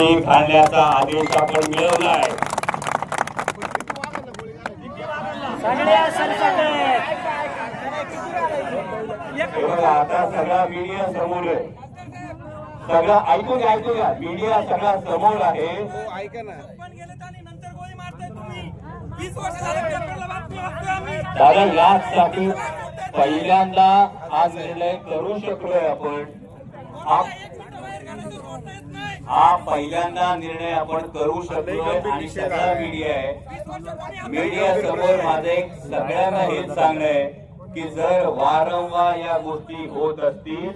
घालण्याचा आदेश आपण मिळवलाय. आता सगळा मीडिया समोर आहे. सगळा ऐकून घ्या ऐकून घ्या मीडिया सगळा समोर आहे. कारण यासाठी पहिल्यांदा हा निर्णय करू शकलोय आपण. हा पहिल्यांदा निर्णय आपण करू शकलोय आणि सगळा मीडिया आहे. मीडिया समोर माझं एक सगळ्यांना हेच सांगणं आहे की जर वारंवार या गोष्टी होत असतील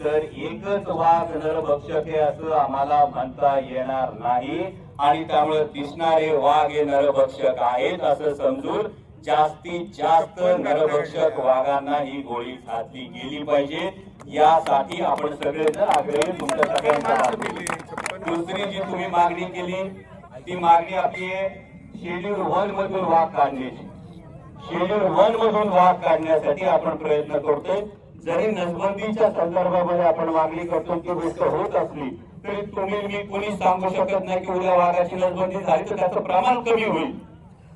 तर एकच वाघ नरभक्षक आहे असं आम्हाला म्हणता येणार नाही. आणि त्यामुळे दिसणारे वाघ हे नरभक्षक आहेत असं समजून जास्तीत जास्त नरभक्षक वाघांना ही गोळी घातली गेली पाहिजे. यासाठी आपण सगळेजण आग्रही तुमच्या सगळ्यांच्या दुसरी जी तुम्ही मागणी केली ती मागणी आपली आहे शेड्यूल वन मधून वाघ काढण्याची. शेड्यूल वन मधून वाघ काढण्यासाठी आपण प्रयत्न करतोय. जरी नसबंदीच्या संदर्भामध्ये आपण मागणी करतो की गोष्ट होत असली तरी तुम्ही मी कुणी सांगू शकत नाही की उद्या वाघाची नसबंदी झाली तर त्याचं प्रमाण कमी होईल.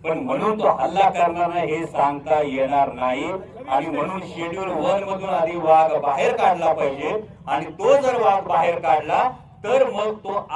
पण म्हणून तो हल्ला करणार नाही हे सांगता येणार नाही. आणि म्हणून शेड्यूल वन मधून आधी वाघ बाहेर काढला पाहिजे. आणि तो जर वाघ बाहेर काढला तर मग तो